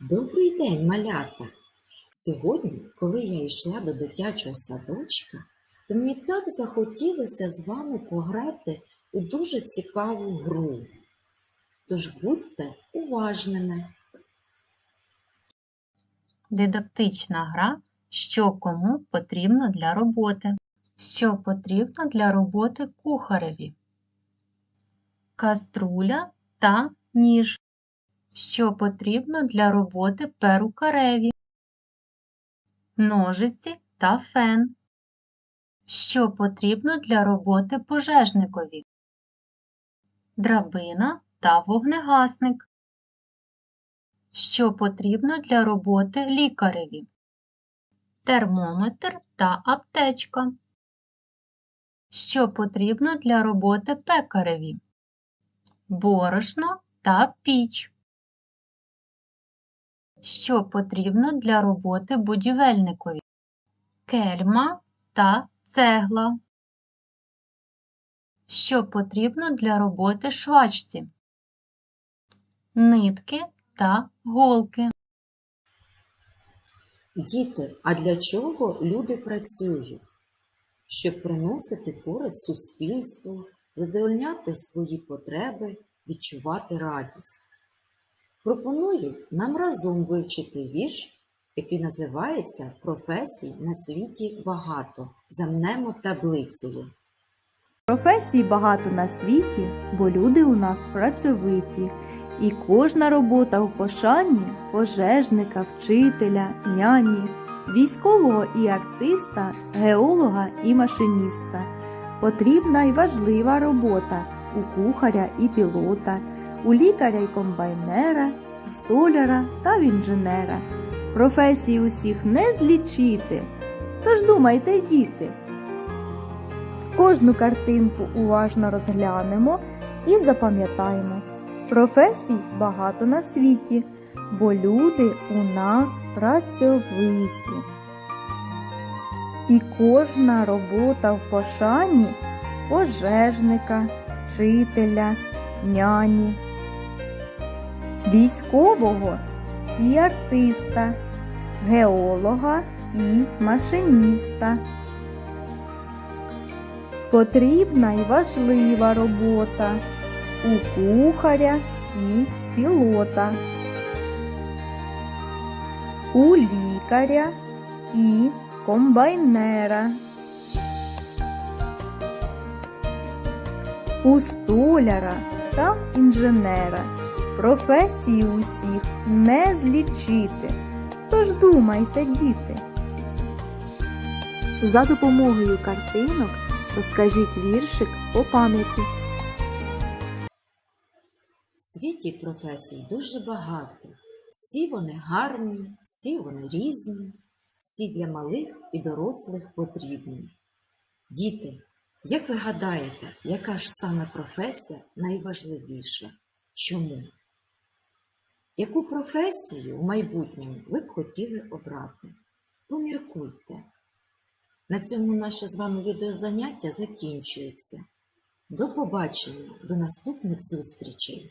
Добрий день, малята! Сьогодні, коли я йшла до дитячого садочка, то мені так захотілося з вами пограти у дуже цікаву гру. Тож будьте уважними. Дидактична гра, що кому потрібно для роботи. Що потрібно для роботи кухареві? Каструля та ніж. Що потрібно для роботи перукареві? Ножиці та фен. Що потрібно для роботи пожежникові? Драбина та вогнегасник. Що потрібно для роботи лікареві? Термометр та аптечка. Що потрібно для роботи пекареві? Борошно та піч. Що потрібно для роботи будівельникові? Кельма та цегла. Що потрібно для роботи швачці? Нитки та голки. Діти, а для чого люди працюють? Щоб приносити користь суспільству, задовольняти свої потреби, відчувати радість. Пропоную нам разом вивчити вірш, який називається Професій на світі багато. Замнемо таблицею. Професій багато на світі, бо люди у нас працьовиті, і кожна робота у пошані пожежника, вчителя, няні, військового і артиста, геолога і машиніста. Потрібна й важлива робота у кухаря і пілота, у лікаря й комбайнера, у столяра та в інженера. Професій усіх не злічити. Тож думайте, діти. Кожну картинку уважно розглянемо і запам'ятаємо. Професій багато на світі, бо люди у нас працьовиті. І кожна робота в пошані пожежника, вчителя, няні, військового і артиста, геолога і машиніста. Потрібна й важлива робота у кухаря і пілота, у лікаря і комбайнера, у столяра та інженера. Професії усіх не злічити. Тож думайте, діти. За допомогою картинок розкажіть віршик по пам'яті. В світі професій дуже багато. Всі вони гарні, всі вони різні, всі для малих і дорослих потрібні. Діти, як ви гадаєте, яка ж саме професія найважливіша? Чому? Яку професію в майбутньому ви б хотіли обрати? Поміркуйте. На цьому наше з вами відеозаняття закінчується. До побачення, до наступних зустрічей!